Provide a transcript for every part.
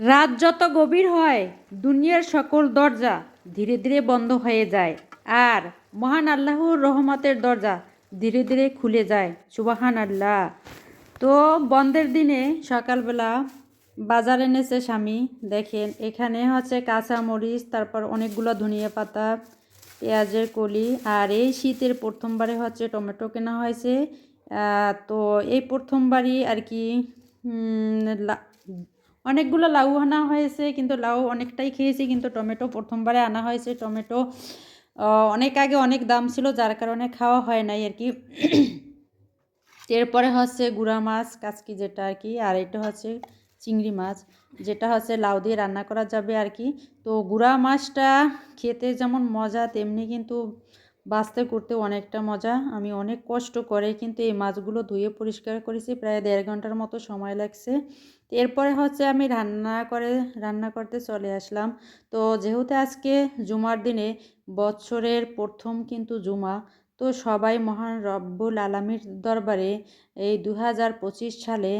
রাত যত গভীর হয়, দুনিয়ার সকল দরজা ধীরে ধীরে বন্ধ হয়ে যায়। আর মহান আল্লাহর রহমতের দরজা ধীরে ধীরে খুলে যায়। সুবাহান আল্লাহ তো বন্ধের দিনে সকালবেলা বাজার এনেছে স্বামী। দেখেন, এখানে হচ্ছে কাঁচা মরিচ, তারপর অনেকগুলো ধনিয়া পাতা, পেঁয়াজের কলি, আর এই শীতের প্রথমবারে হচ্ছে টমেটো কেনা হয়েছে। তো এই প্রথমবারই আর কি অনেকগুলো লাউ আনা হয়েছে, কিন্তু লাউ অনেকটাই খেয়েছি, কিন্তু টমেটো প্রথমবারে আনা হয়েছে। টমেটো অনেক আগে অনেক দাম ছিল, যার কারণে খাওয়া হয় নাই আর কি। এরপরে হচ্ছে গুড়া মাছ, কাচকি যেটা আর কি, আর এটা হচ্ছে চিংড়ি মাছ, যেটা হচ্ছে লাউ দিয়ে রান্না করা যাবে আর কি। তো গুড়া মাছটা খেতে যেমন মজা, তেমনি কিন্তু বাছতে করতে অনেকটা মজা। আমি অনেক কষ্ট করে কিন্তু এই মাছগুলো ধুয়ে পরিষ্কার করেছি, প্রায় দেড় ঘণ্টার মতো সময় লাগছে। এরপরে হচ্ছে আমি রান্না করে, রান্না করতে চলে আসলাম। তো যেহেতু আজকে জুমার দিনে বছরের প্রথম কিন্তু জুমা তো সবাই মহান রব্বুল আলামির দরবারে এই দু হাজার পঁচিশ সালে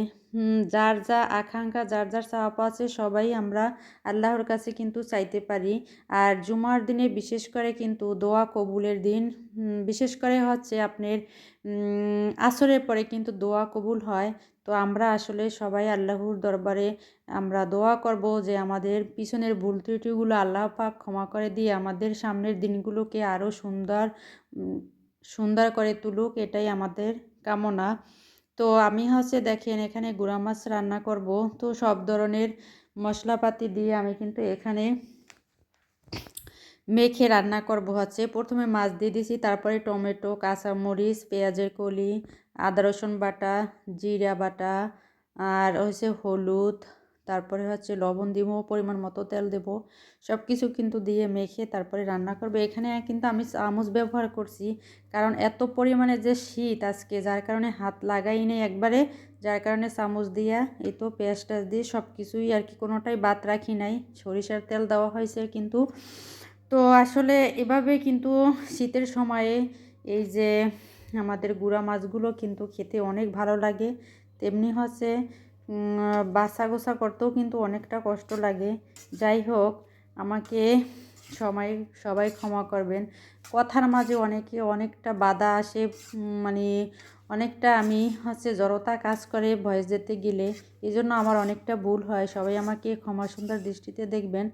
যার যা আকাঙ্ক্ষা, যার যার চাওয়া আছে সবাই আমরা আল্লাহর কাছে কিন্তু চাইতে পারি। আর জুমার দিনে বিশেষ করে কিন্তু দোয়া কবুলের দিন বিশেষ করে হচ্ছে আপনার আসরের পরে কিন্তু দোয়া কবুল হয়। তো আমরা আসলে সবাই আল্লাহর দরবারে আমরা দোয়া করব যে আমাদের পিছনের ভুল ত্রুটিগুলো আল্লাহ পাক ক্ষমা করে দিয়ে আমাদের সামনের দিনগুলোকে আরও সুন্দর সুন্দর করে তুলুক, এটাই আমাদের কামনা। তো আমি হচ্ছে দেখেন, এখানে গুঁড়া মাছ রান্না করব। তো সব ধরনের মশলাপাতি দিয়ে আমি কিন্তু এখানে মেখে রান্না করব হচ্ছে। প্রথমে মাছ দিয়ে দিয়েছি তারপরে টমেটো, কাঁচামরিচ, পেঁয়াজের কলি, আদা রসুন বাটা, জিরা বাটা, আর হচ্ছে হলুদ তারপরে হচ্ছে লবণ দিব, পরিমাণ মতো তেল দেব সব কিছু কিন্তু দিয়ে মেখে তারপরে রান্না করবে। এখানে কিন্তু আমি চামচ ব্যবহার করছি, কারণ এত পরিমাণে যে শীত আজকে, যার কারণে হাত লাগাই নেই একবারে, যার কারণে চামচ দিয়া এই তো পেঁয়াজ টেয়াজ দিয়ে সব কিছুই আর কি কোনোটাই বাদ রাখি নাই। সরিষার তেল দেওয়া হয়েছে কিন্তু। তো আসলে এভাবে কিন্তু শীতের সময়ে এই যে আমাদের গুঁড়া মাছগুলো কিন্তু খেতে অনেক ভালো লাগে। তেমনি হচ্ছে উম, গোসা করতেও কিন্তু অনেকটা কষ্ট লাগে। যাই হোক আমাকে সবাই সবাই ক্ষমা করবেন। কথার মাঝে অনেকে অনেকটা বাধা আসে মানে অনেকটা আমি হচ্ছে জড়তা কাজ করে ভয়েস দিতে গেলে। এই জন্য আমার অনেকটা ভুল হয়। সবাই আমাকে ক্ষমা সুন্দর দৃষ্টিতে দেখবেন।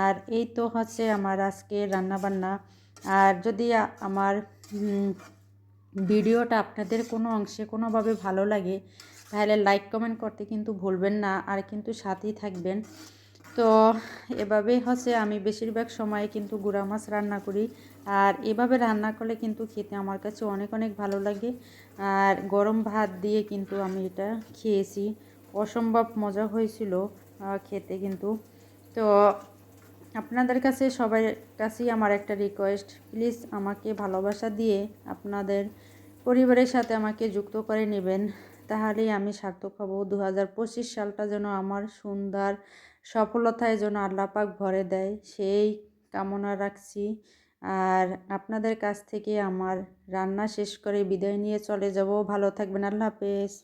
আর এই তো হচ্ছে আমার আজকে রান্নাবান্না। আর যদি আমার ভিডিওটা আপনাদের কোনো অংশে কোনোভাবে ভালো লাগে তাহলে লাইক কমেন্ট করতে কিন্তু ভুলবেন না, আর কিন্তু সাথেই থাকবেন। তো এভাবেই হচ্ছে আমি বেশিরভাগ সময় কিন্তু গুঁড়া মাছ রান্না করি, আর এভাবে রান্না করলে কিন্তু খেতে আমার কাছে অনেক অনেক ভালো লাগে। আর গরম ভাত দিয়ে কিন্তু আমি এটা খেয়েছি, অসম্ভব মজা হয়েছিল খেতে কিন্তু। তো আপনাদের কাছে, সবার কাছেই আমার একটা রিকোয়েস্ট প্লিজ আমাকে ভালোবাসা দিয়ে আপনাদের পরিবারের সাথে আমাকে যুক্ত করে নেবেন। তাহলেই আমি সার্থক হব। দু হাজার পঁচিশ সালটা যেন আমার সুন্দর সফলতায় যেন আল্লাপাক ভরে দেয়, সেই কামনা রাখছি। আর আপনাদের কাছ থেকে আমার রান্না শেষ করে বিদায় নিয়ে চলে যাব। ভালো থাকবেন। আল্লাহ হাফেজ।